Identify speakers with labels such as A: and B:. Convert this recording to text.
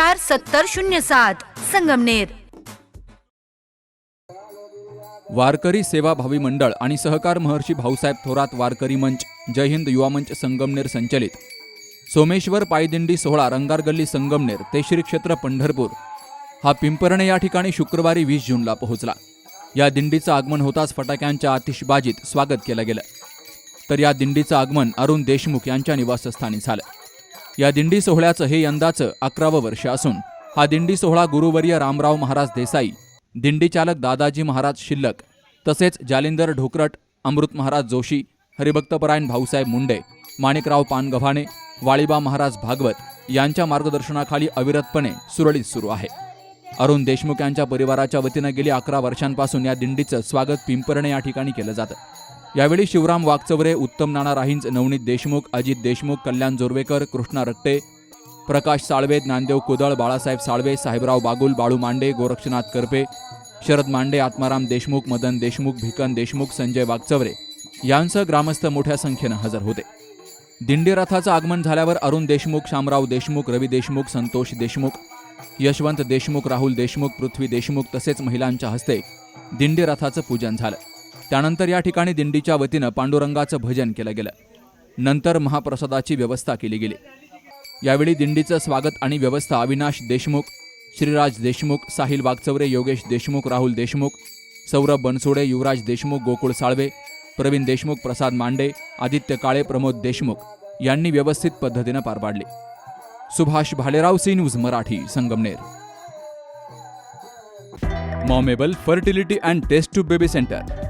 A: चार सत्तर शून्य सात संगमनेर.
B: वारकरी सेवाभावी मंडळ आणि सहकार महर्षी भाऊसाहेब थोरात वारकरी मंच जय हिंद युवा मंच संगमनेर संचलित. सोमेश्वर पायदिंडी सोहळा रंगारगल्ली संगमनेर ते श्री क्षेत्र पंढरपूर. हा पिंपरणे या ठिकाणी शुक्रवारी वीस जूनला पोहोचला. या दिंडीचं आगमन होताच फटाक्यांच्या आतिषबाजीत स्वागत केलं गेलं. तर या दिंडीचं आगमन अरुण देशमुख यांच्या निवासस्थानी झालं. या दिंडी सोहळ्याचं हे यंदाचं अकरावं वर्ष असून हा दिंडी सोहळा गुरुवर्य रामराव महाराज देसाई दिंडी चालक दादाजी महाराज शिल्लक तसेच जालिंदर ढोकरट अमृत महाराज जोशी हरिभक्तपरायण भाऊसाहेब मुंडे माणिकराव पानगव्हाणे वाळीबा महाराज भागवत यांच्या मार्गदर्शनाखाली अविरतपणे सुरळीत सुरू आहे. अरुण देशमुख यांच्या परिवाराच्या वतीनं गेली अकरा वर्षांपासून या दिंडीचं स्वागत पिंपरणे या ठिकाणी केलं जातं. यावेळी शिवराम वागचवरे उत्तम नाना राहींज नवनीत देशमुख अजित देशमुख कल्याण जोरवेकर कृष्णा रट्टे प्रकाश साळवे ज्ञानदेव कुदळ बाळासाहेब साळवे साहेबराव बागुल बाळू मांडे गोरक्षनाथ करपे शरद मांडे आत्माराम देशमुख मदन देशमुख भिकन देशमुख संजय वागचवरे यांसह ग्रामस्थ मोठ्या संख्येनं हजर होते. दिंडी रथाचं आगमन झाल्यावर अरुण देशमुख शामराव देशमुख रवी देशमुख संतोष देशमुख यशवंत देशमुख राहुल देशमुख पृथ्वी देशमुख तसेच महिलांच्या हस्ते दिंडी रथाचं पूजन झालं. त्यानंतर या ठिकाणी दिंडीच्या वतीनं पांडुरंगाचं भजन केलं गेलं. नंतर महाप्रसादाची व्यवस्था केली गेली. यावेळी दिंडीचं स्वागत आणि व्यवस्था अविनाश देशमुख श्रीराज देशमुख साहिल वागचवरे योगेश देशमुख राहुल देशमुख सौरभ बनसोडे युवराज देशमुख गोकुळ साळवे प्रवीण देशमुख प्रसाद मांडे आदित्य काळे प्रमोद देशमुख यांनी व्यवस्थित पद्धतीनं पार पाडले. Subhash Bhalerao C news Marathi Sangamner. Momable fertility and test tube baby centre.